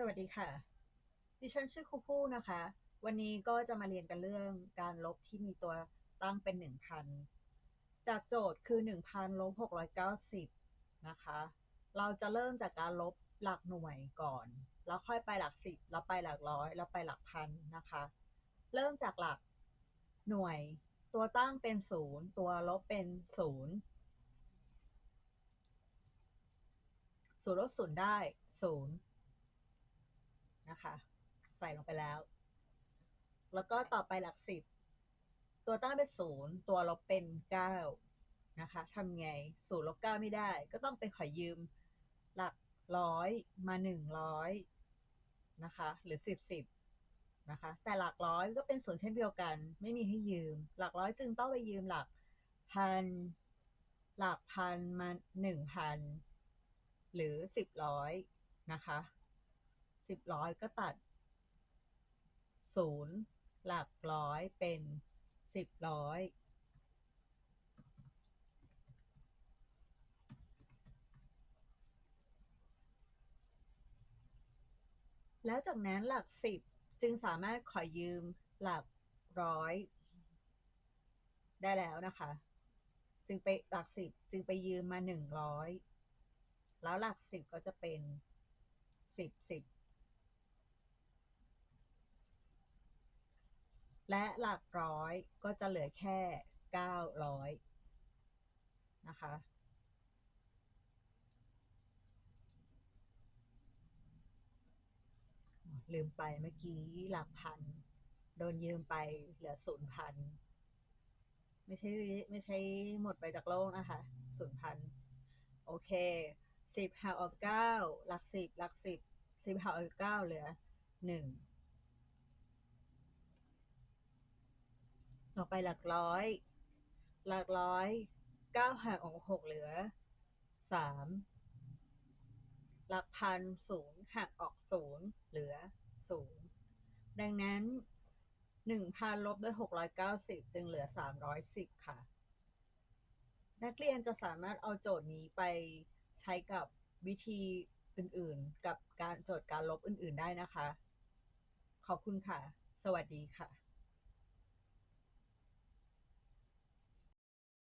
สวัสดีค่ะ ดิฉันชื่อครูผู้นะคะ วันนี้ก็จะมาเรียนกันเรื่องการลบที่มีตัวตั้งเป็น 1,000 จากโจทย์คือ 1,000ลบ690 นะคะ เราจะเริ่มจากการลบหลักหน่วยก่อน แล้วค่อยไปหลักสิบแล้วไปหลักร้อย แล้วไปหลักพันนะคะ เริ่มจากหลักหน่วย ตัวตั้งเป็น 0 ตัวลบเป็น 0 0ลบ0ได้ 0 นะคะ ใส่ลงไปแล้ว แล้วก็ต่อไปหลักสิบ ตัวตั้งเป็นศูนย์ตัวลบเป็นเก้านะคะทำไงศูนย์ลบเก้าไม่ได้ ก็ต้องไปขอยืมหลักร้อยมาหนึ่งร้อยนะคะหรือสิบสิบนะคะแต่หลักร้อยก็เป็นศูนย์เช่นเดียวกัน ไม่มีให้ยืม หลักร้อยจึงต้องไปยืมหลักพันหลักพันมาหนึ่งพันหรือสิบร้อยนะคะ สิบร้อยก็ตัดศูนย์หลักร้อยเป็นสิบร้อยแล้วจากนั้นหลักสิบจึงสามารถขอยืมหลักร้อยได้แล้วนะคะ จึงไปหลักสิบจึงไปยืมมาหนึ่งร้อยแล้วหลักสิบก็จะเป็นสิบสิบ และหลักร้อยก็จะเหลือแค่ 900 นะคะ ลืมไปเมื่อกี้หลักพัน โดนยืมไปเหลือศูนย์พัน ไม่ใช่ไม่ใช่หมดไปจากโลกนะคะศูนย์พัน โอเคสิบหักออกเก้าหลักสิบหลักสิบสิบหักออกเก้าเหลือหนึ่ง ต่อไปหลักร้อย หลักร้อยเก้าหักออกหกเหลือสามหลักพันศูนย์หักออกศูนย์เหลือศูนย์ดังนั้นหนึ่งพันลบด้วยหกร้อยเก้าสิบจึงเหลือสามร้อยสิบค่ะ นักเรียนจะสามารถเอาโจทย์นี้ไปใช้กับวิธีอื่นๆ กับการโจทย์การลบอื่นๆได้นะคะ ขอบคุณค่ะ สวัสดีค่ะ